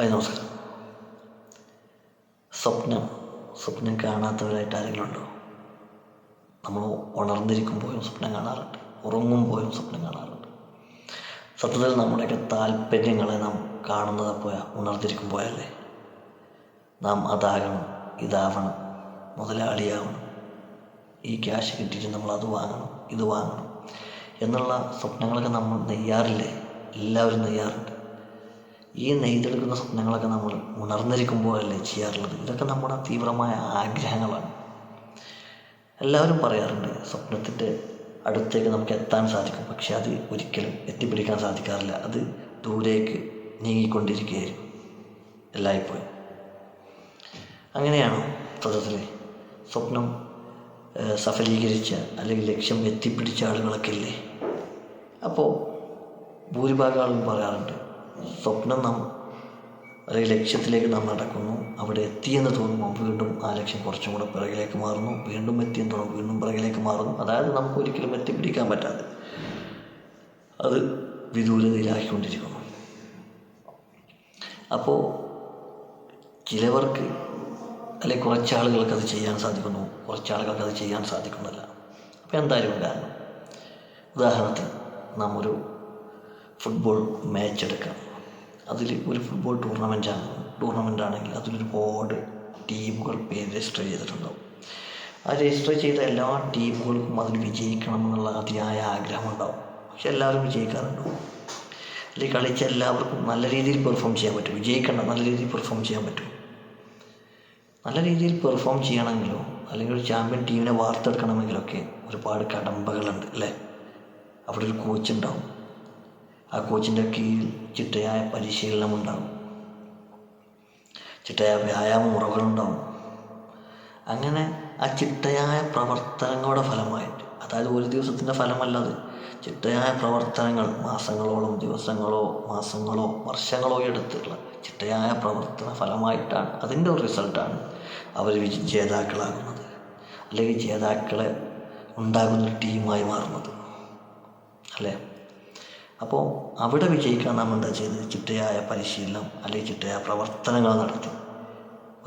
Hi നമസ്കാരം. സ്വപ്നം സ്വപ്നം കാണാത്തവരായിട്ട് ആരെങ്കിലും ഉണ്ടോ? നമ്മൾ ഉണർന്നിരിക്കുമ്പോഴും സ്വപ്നം കാണാറുണ്ട്. ഉറങ്ങുമ്പോഴും സ്വപ്നം കാണാറുണ്ട്. സത്യത്തിൽ നമ്മുടെയൊക്കെ താല്പര്യങ്ങളെ നാം കാണുന്നത് പോയാൽ ഉണർന്നിരിക്കുമ്പോഴല്ലേ നാം അതാകണം ഇതാവണം മുതലാളിയാവണം. ഈ ക്യാഷ് കിട്ടിയിട്ട് നമ്മൾ അത് വാങ്ങണം ഇത് വാങ്ങണം എന്നുള്ള സ്വപ്നങ്ങളൊക്കെ നമ്മൾ നെയ്യാറില്ലേ? എല്ലാവരും നെയ്യാറുണ്ട്. ഈ നെയ്തെടുക്കുന്ന സ്വപ്നങ്ങളൊക്കെ നമ്മൾ ഉണർന്നിരിക്കുമ്പോഴല്ലേ ചെയ്യാറുള്ളത്? ഇതൊക്കെ നമ്മുടെ തീവ്രമായ ആഗ്രഹങ്ങളാണ്. എല്ലാവരും പറയാറുണ്ട് സ്വപ്നത്തിന്റെ അടുത്തേക്ക് നമുക്ക് എത്താൻ സാധിക്കും. പക്ഷെ അത് ഒരിക്കലും എത്തിപ്പിടിക്കാൻ സാധിക്കാറില്ല. അത് ദൂരേക്ക് നീങ്ങിക്കൊണ്ടിരിക്കുകയായിരിക്കും എല്ലായ്പ്പോഴും. അങ്ങനെയാണോ സത്യത്തിൽ സ്വപ്നം സഫലീകരിച്ച അല്ലെങ്കിൽ ലക്ഷ്യം എത്തിപ്പിടിച്ച ആളുകളൊക്കെ ഇല്ലേ? അപ്പോൾ ഭൂരിഭാഗം ആളുകൾ പറയാറുണ്ട് സ്വപ്നം നാം അല്ലെങ്കിൽ ലക്ഷ്യത്തിലേക്ക് നാം നടക്കുന്നു. അവിടെ എത്തിയെന്ന് തോന്നുമ്പോൾ വീണ്ടും ആ ലക്ഷ്യം കുറച്ചും കൂടെ പിറകിലേക്ക് മാറുന്നു. വീണ്ടും എത്തിയെന്ന് തോന്നും വീണ്ടും പിറകിലേക്ക് മാറുന്നു. അതായത് നമുക്ക് ഒരിക്കലും എത്തിപ്പിടിക്കാൻ പറ്റാതെ. അത് വിദൂരതയിലാക്കിക്കൊണ്ടിരിക്കുന്നു. അപ്പോൾ ചിലവർക്ക് അല്ലെങ്കിൽ കുറച്ചാളുകൾക്ക് അത് ചെയ്യാൻ സാധിക്കുന്നു. കുറച്ചാളുകൾക്ക് അത് ചെയ്യാൻ സാധിക്കുന്നില്ല അപ്പോൾ എന്തായാലും കാരണം ഉദാഹരണത്തിന് നാം ഒരു ഫുട്ബോൾ മാച്ച് എടുക്കാം. അതിൽ ഒരു ഫുട്ബോൾ ടൂർണമെന്റ് ആണ്. ടൂർണമെന്റ് ആണെങ്കിൽ അതിലൊരുപാട് ടീമുകൾ പേര് രജിസ്റ്റർ ചെയ്തിട്ടുണ്ടാവും. ആ രജിസ്റ്റർ ചെയ്ത എല്ലാ ടീമുകൾക്കും അതിൽ വിജയിക്കണം എന്നുള്ള അതിയായ ആഗ്രഹമുണ്ടാവും. പക്ഷെ എല്ലാവരും വിജയിക്കാറുണ്ടോ. അല്ലെങ്കിൽ കളിച്ച എല്ലാവർക്കും നല്ല രീതിയിൽ പെർഫോം ചെയ്യാൻ പറ്റും. വിജയിക്കണം നല്ല രീതിയിൽ പെർഫോം ചെയ്യാൻ പറ്റും. നല്ല രീതിയിൽ പെർഫോം ചെയ്യണമെങ്കിലോ അല്ലെങ്കിൽ ഒരു ചാമ്പ്യൻ ടീമിനെ വാർത്തെടുക്കണമെങ്കിലൊക്കെ ഒരുപാട് കടമ്പകളുണ്ട് അല്ലേ? അവിടെ ഒരു കോച്ച് ഉണ്ടാവും. ആ കോച്ചിന്റെ കീഴിൽ ചിട്ടയായ പരിശീലനം ഉണ്ടാവും ചിട്ടയായ വ്യായാമ മുറകളുണ്ടാവും അങ്ങനെ ആ ചിട്ടയായ പ്രവർത്തനങ്ങളുടെ ഫലമായിട്ട് അതായത് ഒരു ദിവസത്തിന്റെ ഫലമല്ലത് ചിട്ടയായ പ്രവർത്തനങ്ങൾ മാസങ്ങളോളം ദിവസങ്ങളോ മാസങ്ങളോ വർഷങ്ങളോ എടുത്തുള്ള ചിട്ടയായ പ്രവർത്തന ഫലമായിട്ടാണ് അതിന്റെ ഒരു റിസൾട്ടാണ് അവർ ജേതാക്കളാകുന്നത്. അല്ലെങ്കിൽ ജേതാക്കളെ ഉണ്ടാകുന്ന ടീമായി മാറുന്നത്. അല്ലേ? അപ്പോൾ അവിടെ വിജയിക്കാൻ നാം എന്താ ചെയ്തത് ചിട്ടയായ പരിശീലനം അല്ലെങ്കിൽ ചിട്ടയായ പ്രവർത്തനങ്ങൾ നടത്തി.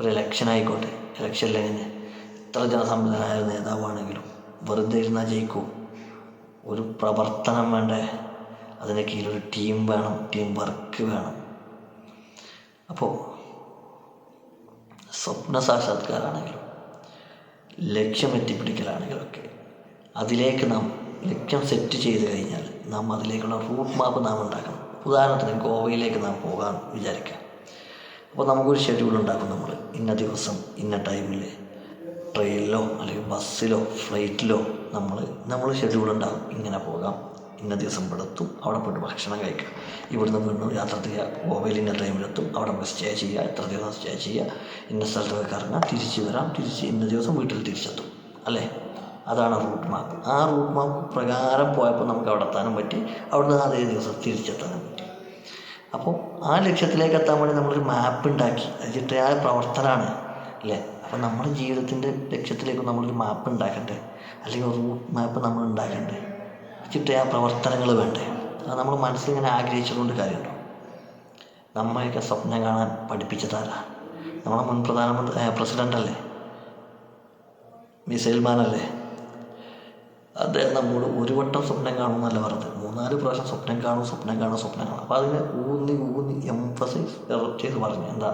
ഒരു ഇലക്ഷൻ ആയിക്കോട്ടെ ഇലക്ഷനിൽ അല്ലെങ്കിൽ എത്ര ജനസമ്മതനായ നേതാവാണെങ്കിലും വെറുതെ ഇരുന്നാൽ ജയിക്കൂ. ഒരു പ്രവർത്തനം വേണ്ടേ? അതിന് കീഴിലൊരു ടീം വേണം ടീം വർക്ക് വേണം. അപ്പോൾ സ്വപ്ന സാക്ഷാത്കാരാണെങ്കിലും ലക്ഷ്യം എത്തിപ്പിടിക്കലാണെങ്കിലും ഒക്കെ അതിലേക്ക് നാം ലക്ഷ്യം സെറ്റ് ചെയ്ത് കഴിഞ്ഞാൽ നാം അതിലേക്കുള്ള റൂട്ട് മാപ്പ് നാം ഉണ്ടാക്കണം. ഉദാഹരണത്തിന് ഗോവയിലേക്ക് നാം പോകാൻ വിചാരിക്കാം. അപ്പോൾ നമുക്കൊരു ഷെഡ്യൂൾ ഉണ്ടാക്കും നമ്മൾ. ഇന്ന ദിവസം ഇന്ന ടൈമിൽ ട്രെയിനിലോ അല്ലെങ്കിൽ ബസ്സിലോ ഫ്ലൈറ്റിലോ നമ്മൾ നമ്മൾ ഷെഡ്യൂൾ ഉണ്ടാകും ഇങ്ങനെ പോകാം. ഇന്ന ദിവസം ഇവിടെ എത്തും. അവിടെ പോയിട്ട് ഭക്ഷണം കഴിക്കുക ഇവിടുന്ന് വീണ്ടും യാത്ര ചെയ്യുക ഗോവയിൽ ഇന്ന ടൈമിലെത്തും അവിടെ നമുക്ക് സ്റ്റേ ചെയ്യുക എത്ര ദിവസം സ്റ്റേ ചെയ്യുക ഇന്ന സ്ഥലത്ത് പോയി കറങ്ങാം. തിരിച്ച് വരാം. തിരിച്ച് ഇന്ന ദിവസം വീട്ടിൽ തിരിച്ചെത്തും. അല്ലേ? അതാണ് റൂട്ട് മാപ്പ് ആ റൂട്ട് മാപ്പ് പ്രകാരം പോയപ്പോൾ നമുക്ക് അവിടെ എത്താനും പറ്റി. അവിടുന്ന് അതേ ദിവസം തിരിച്ചെത്താനും പറ്റി. അപ്പോൾ ആ ലക്ഷ്യത്തിലേക്ക് എത്താൻ വേണ്ടി നമ്മളൊരു മാപ്പ് ഉണ്ടാക്കി. ചിട്ടയായ പ്രവർത്തനമാണ് അല്ലേ? അപ്പോൾ നമ്മുടെ ജീവിതത്തിന്റെ ലക്ഷ്യത്തിലേക്ക് നമ്മളൊരു മാപ്പ് ഉണ്ടാക്കണ്ടേ അല്ലെങ്കിൽ റൂട്ട് മാപ്പ് നമ്മൾ ഉണ്ടാക്കണ്ടേ? ചിട്ടയായ പ്രവർത്തനങ്ങൾ വേണ്ടേ? അത് നമ്മൾ മനസ്സിൽ മനസ്സിലിങ്ങനെ ആഗ്രഹിച്ചതുകൊണ്ട് കാര്യമുണ്ടോ? നമ്മളെയൊക്കെ സ്വപ്നം കാണാൻ പഠിപ്പിച്ചതാരാ നമ്മളെ മുൻ പ്രധാനമന്ത്രി പ്രസിഡന്റ് അല്ലേ മിസൈൽ മാനല്ലേ അദ്ദേഹം നമ്മോട് ഒരു വട്ടം സ്വപ്നം കാണുമെന്നല്ല പറഞ്ഞത്. മൂന്നാൽ പ്രാവശ്യം സ്വപ്നം കാണും സ്വപ്നം കാണും സ്വപ്നം കാണും. അപ്പോൾ അതിനെ ഊന്നി ഊന്നി എംഫസൈസ് ചെയ്ത് പറഞ്ഞു. എന്താ?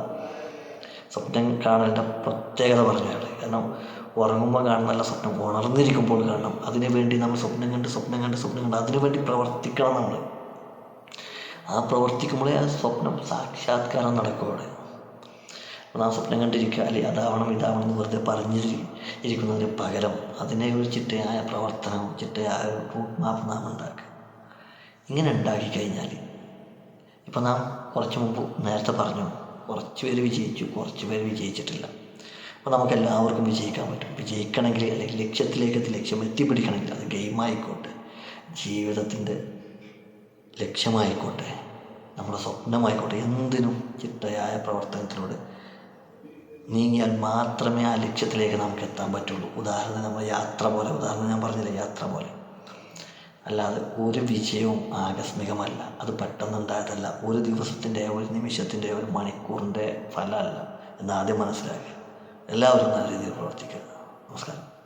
സ്വപ്നം കാണലിന്റെ പ്രത്യേകത പറഞ്ഞു അയാൾ കാരണം ഉറങ്ങുമ്പോൾ കാണുന്നല്ല സ്വപ്നം. ഉണർന്നിരിക്കുമ്പോൾ കാണണം. അതിനു വേണ്ടി നമ്മൾ സ്വപ്നം കണ്ട് സ്വപ്നം കണ്ട് സ്വപ്നം കണ്ട് അതിനു വേണ്ടി പ്രവർത്തിക്കണം നമ്മൾ ആ പ്രവർത്തിക്കുമ്പോഴേ ആ സ്വപ്നം സാക്ഷാത്കാരം നടക്കും അപ്പോൾ ആ സ്വപ്നം കണ്ടിരിക്കുക. അല്ലെങ്കിൽ അതാവണം ഇതാവണം എന്ന് വെറുതെ പറഞ്ഞിരി ഇരിക്കുന്നതിന് പകരം അതിനെ ഒരു ചിട്ടയായ പ്രവർത്തനം ചിട്ടയായ റൂട്ട് മാപ്പ് നാം ഉണ്ടാക്കുക. ഇങ്ങനെ ഉണ്ടാക്കി കഴിഞ്ഞാൽ ഇപ്പം നാം കുറച്ച് മുമ്പ് നേരത്തെ പറഞ്ഞു കുറച്ച് പേര് വിജയിച്ചു കുറച്ച് പേര് വിജയിച്ചിട്ടില്ല. അപ്പോൾ നമുക്ക് എല്ലാവർക്കും വിജയിക്കാൻ പറ്റും. വിജയിക്കണമെങ്കിൽ അല്ലെങ്കിൽ ലക്ഷ്യത്തിലേക്ക് എത്തി ലക്ഷ്യം എത്തിപ്പിടിക്കണമെങ്കിൽ അത് ഗെയിമായിക്കോട്ടെ ജീവിതത്തിന്റെ ലക്ഷ്യമായിക്കോട്ടെ. നമ്മുടെ സ്വപ്നമായിക്കോട്ടെ. എന്തിനും ചിട്ടയായ പ്രവർത്തനത്തിലൂടെ നീങ്ങിയാൽ മാത്രമേ ആ ലക്ഷ്യത്തിലേക്ക് നമുക്ക് എത്താൻ പറ്റുള്ളൂ. ഉദാഹരണത്തിന് നമ്മൾ യാത്ര പോലെ ഉദാഹരണം ഞാൻ പറഞ്ഞില്ലേ യാത്ര പോലെ. അല്ലാതെ ഒരു വിജയവും ആകസ്മികമല്ല. അത് പെട്ടെന്നുണ്ടായതല്ല ഒരു ദിവസത്തിന്റെ ഒരു നിമിഷത്തിന്റെ ഒരു മണിക്കൂറിന്റെ ഫലമല്ല. എന്ന് ആദ്യം മനസ്സിലാക്കുക. എല്ലാവരും നല്ല രീതിയിൽ പ്രവർത്തിക്കുക.